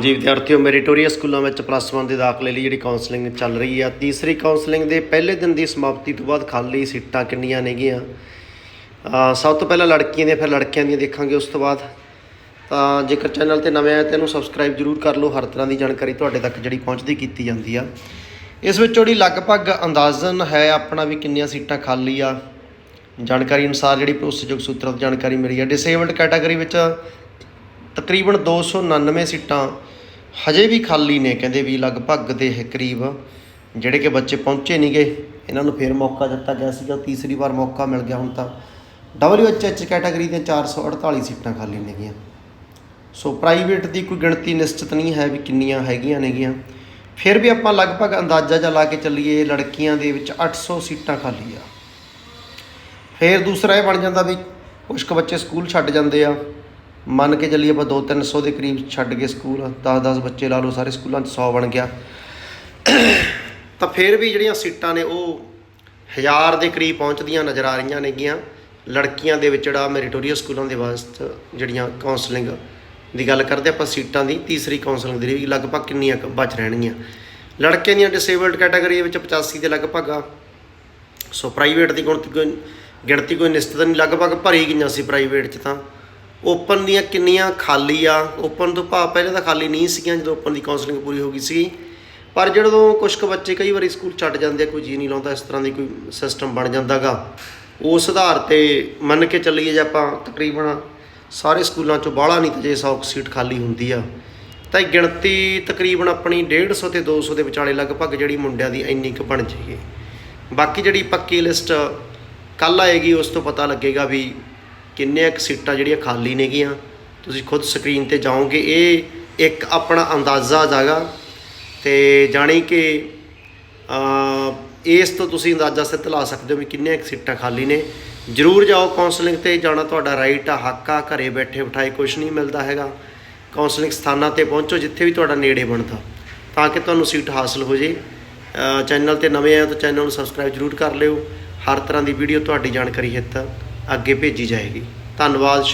ਜੀ, ਵਿਦਿਆਰਥੀਓ ਮੈਰੀਟੋਰੀਅਸ ਸਕੂਲਾਂ ਵਿੱਚ ਪਲੱਸ 1 ਦੇ ਦਾਖਲੇ ਲਈ ਜਿਹੜੀ ਕਾਉਂਸਲਿੰਗ ਚੱਲ ਰਹੀ ਆ, ਤੀਸਰੀ ਕਾਉਂਸਲਿੰਗ ਦੇ ਪਹਿਲੇ ਦਿਨ ਦੀ ਸਮਾਪਤੀ ਤੋਂ ਬਾਅਦ ਖਾਲੀ ਸੀਟਾਂ ਕਿੰਨੀਆਂ ਨੇਗੀਆਂ? ਸਭ ਤੋਂ ਪਹਿਲਾਂ ਲੜਕੀਆਂ ਦੀਆਂ, ਫਿਰ ਲੜਕਿਆਂ ਦੀਆਂ ਦੇਖਾਂਗੇ ਉਸ ਤੋਂ ਬਾਅਦ। ਤਾਂ ਜੇਕਰ ਚੈਨਲ ਤੇ ਨਵੇਂ ਆਏ ਤਾਂ ਇਹਨੂੰ ਸਬਸਕ੍ਰਾਈਬ ਜਰੂਰ ਕਰ ਲਓ, ਹਰ ਤਰ੍ਹਾਂ ਦੀ ਜਾਣਕਾਰੀ ਤੁਹਾਡੇ ਤੱਕ ਜਿਹੜੀ ਪਹੁੰਚਦੀ ਕੀਤੀ ਜਾਂਦੀ ਆ। ਇਸ ਵਿੱਚ ਜਿਹੜੀ ਲਗਭਗ ਅੰਦਾਜ਼ਨ ਹੈ ਆਪਣਾ ਵੀ ਕਿੰਨੀਆਂ ਸੀਟਾਂ ਖਾਲੀ ਆ। ਜਾਣਕਾਰੀ ਅਨੁਸਾਰ ਜਿਹੜੀ ਭਰੋਸੇਯੋਗ ਸੂਤਰਾਂ ਤੋਂ ਜਾਣਕਾਰੀ ਮਿਲੀ ਆ। ਡਿਸੇਬਲਡ ਕੈਟਾਗਰੀ ਵਿੱਚ ਤਕਰੀਬਨ 299 ਸੀਟਾਂ ਹਜੇ ਵੀ ਖਾਲੀ ਨੇ, ਕਹਿੰਦੇ ਵੀ ਲਗਭਗ ਦੇ ਇਹ ਕਰੀਬ ਜਿਹੜੇ ਕਿ ਬੱਚੇ ਪਹੁੰਚੇ ਨਹੀਂਗੇ ਇਹਨਾਂ ਨੂੰ ਫੇਰ ਮੌਕਾ ਦਿੱਤਾ ਗਿਆ ਸੀਗਾ, ਤੀਸਰੀ ਵਾਰ ਮੌਕਾ ਮਿਲ ਗਿਆ ਹੁਣ ਤਾਂ। WHH ਕੈਟਾਗਰੀ ਦੇ 448 ਸੀਟਾਂ ਖਾਲੀ ਨੇਗੀਆਂ ਸੋ ਪ੍ਰਾਈਵੇਟ ਦੀ ਕੋਈ ਗਿਣਤੀ ਨਿਸ਼ਚਿਤ ਨਹੀਂ ਹੈ ਵੀ ਕਿੰਨੀਆਂ ਹੈਗੀਆਂ ਨੇਗੀਆਂ ਫਿਰ ਵੀ ਆਪਾਂ ਲਗਭਗ ਅੰਦਾਜ਼ਾ ਜਿਹਾ ਲਾ ਕੇ ਚੱਲੀਏ, ਲੜਕੀਆਂ ਦੇ ਵਿੱਚ 800 ਸੀਟਾਂ ਖਾਲੀ ਆ। ਫਿਰ ਦੂਸਰਾ ਇਹ ਬਣ ਜਾਂਦਾ ਵੀ ਕੁਝ ਕੁ ਬੱਚੇ ਸਕੂਲ ਛੱਡ ਜਾਂਦੇ ਆ। ਮੰਨ ਕੇ ਚੱਲੀਏ ਆਪਾਂ 2-300 ਦੇ ਕਰੀਬ ਛੱਡ ਕੇ ਸਕੂਲ 10-10 ਬੱਚੇ ਲਾ ਲਓ, ਸਾਰੇ ਸਕੂਲਾਂ 'ਚ 100 ਬਣ ਗਿਆ। ਤਾਂ ਫਿਰ ਵੀ ਜਿਹੜੀਆਂ ਸੀਟਾਂ ਨੇ ਉਹ ਹਜ਼ਾਰ ਦੇ ਕਰੀਬ ਪਹੁੰਚਦੀਆਂ ਨਜ਼ਰ ਆ ਰਹੀਆਂ ਨੇਗੀਆਂ। ਲੜਕੀਆਂ ਦੇ ਵਿੱਚ ਜਿਹੜਾ ਮੈਰੀਟੋਰੀਅਸ ਸਕੂਲਾਂ ਦੇ ਵਾਸਤੇ ਜਿਹੜੀਆਂ ਕਾਉਂਸਲਿੰਗ ਦੀ ਗੱਲ ਕਰਦੇ ਆਪਾਂ, ਸੀਟਾਂ ਦੀ, ਤੀਸਰੀ ਕਾਉਂਸਲਿੰਗ ਦੀ ਵੀ ਲਗਭਗ ਕਿੰਨੀਆਂ ਕੁ ਬਚ ਰਹਿਣਗੀਆਂ। ਲੜਕਿਆਂ ਦੀਆਂ ਡਿਸੇਬਲਡ ਕੈਟਾਗਰੀ ਵਿੱਚ 85 ਦੇ ਲਗਭਗ ਆ। ਸੋ ਪ੍ਰਾਈਵੇਟ ਦੀ ਗਿਣਤੀ ਕੋਈ ਗਿਣਤੀ ਕੋਈ ਨਿਸ਼ਚਿਤ ਨਹੀਂ, ਲਗਭਗ ਭਰੀ ਗਈਆਂ ਸੀ ਪ੍ਰਾਈਵੇਟ 'ਚ ਤਾਂ। ਓਪਨ ਦੀਆਂ ਕਿੰਨੀਆਂ ਖਾਲੀ ਆ? ਓਪਨ ਤੋਂ ਭਾਵ ਪਹਿਲਾਂ ਤਾਂ ਖਾਲੀ ਨਹੀਂ ਸੀਗੀਆਂ ਜਦੋਂ ਓਪਨ ਦੀ ਕਾਉਂਸਲਿੰਗ ਪੂਰੀ ਹੋ ਗਈ ਸੀ ਪਰ ਜਦੋਂ ਕੁਝ ਕੁ ਬੱਚੇ ਕਈ ਵਾਰੀ ਸਕੂਲ ਛੱਡ ਜਾਂਦੇ ਆ, ਕੋਈ ਜੀ ਨਹੀਂ ਲਾਉਂਦਾ, ਇਸ ਤਰ੍ਹਾਂ ਦੀ ਕੋਈ ਸਿਸਟਮ ਬਣ ਜਾਂਦਾਗਾ। ਉਸ ਆਧਾਰ ਤੇ ਮੰਨ ਕੇ ਚੱਲੀਏ ਜੇ ਆਪਾਂ ਤਕਰੀਬਨ ਸਾਰੇ ਸਕੂਲਾਂ ਚੋਂ ਬਾਹਲਾ ਨਹੀਂ ਤੇ ਜੇ 100 ਕੁ ਸੀਟ ਖਾਲੀ ਹੁੰਦੀ ਆ, ਤਾਂ ਇਹ ਗਿਣਤੀ ਤਕਰੀਬਨ ਆਪਣੀ 150 ਤੇ 200 ਦੇ ਵਿਚਾਲੇ ਲਗਭਗ ਜਿਹੜੀ ਮੁੰਡਿਆਂ ਦੀ ਇੰਨੀ ਕੁ ਬਣ ਜਾਏਗੀ। ਬਾਕੀ ਜਿਹੜੀ ਪੱਕੀ ਲਿਸਟ ਕੱਲ ਆਏਗੀ, ਉਸ ਤੋਂ ਪਤਾ ਲੱਗੇਗਾ ਵੀ ਕਿੰਨੇ ਕੁ ਸੀਟਾਂ ਜਿਹੜੀਆਂ ਖਾਲੀ ਨੇਗੀਆਂ, ਤੁਸੀਂ ਖੁਦ ਸਕਰੀਨ ਤੇ ਜਾਓਗੇ, ਇਹ ਇੱਕ ਆਪਣਾ ਅੰਦਾਜ਼ਾ ਜਾਗਾ ਤੇ ਜਾਣੀ ਕਿ ਇਸ ਤੋਂ ਤੁਸੀਂ ਅੰਦਾਜ਼ਾ ਸਿੱਧ ਲਾ ਸਕਦੇ ਹੋ ਵੀ ਕਿੰਨੇ ਕੁ ਸੀਟਾਂ ਖਾਲੀ ਨੇ। ਜਰੂਰ ਜਾਓ ਕਾਉਂਸਲਿੰਗ ਤੇ, ਜਾਣਾ ਤੁਹਾਡਾ ਰਾਈਟ ਆ, ਹੱਕ ਆ, ਘਰੇ ਬੈਠੇ ਬਿਠਾਏ ਕੁਝ ਨਹੀਂ ਮਿਲਦਾ ਹੈਗਾ। ਕਾਉਂਸਲਿੰਗ ਸਥਾਨਾਂ ਤੇ ਪਹੁੰਚੋ ਜਿੱਥੇ ਵੀ ਤੁਹਾਡਾ ਨੇੜੇ ਬਣਦਾ, ਤਾਂ ਕਿ ਤੁਹਾਨੂੰ ਸੀਟ ਹਾਸਲ ਹੋ ਜੇ। ਚੈਨਲ ਤੇ ਨਵੇਂ ਆਏ ਹੋ ਤਾਂ ਚੈਨਲ ਨੂੰ ਸਬਸਕ੍ਰਾਈਬ ਜਰੂਰ ਕਰ ਲਿਓ। ਹਰ ਤਰ੍ਹਾਂ ਦੀ ਵੀਡੀਓ ਤੁਹਾਡੀ ਜਾਣਕਾਰੀ ਹਿੱਤ ਅੱਗੇ ਭੇਜੀ ਜਾਏਗੀ। ਧੰਨਵਾਦ।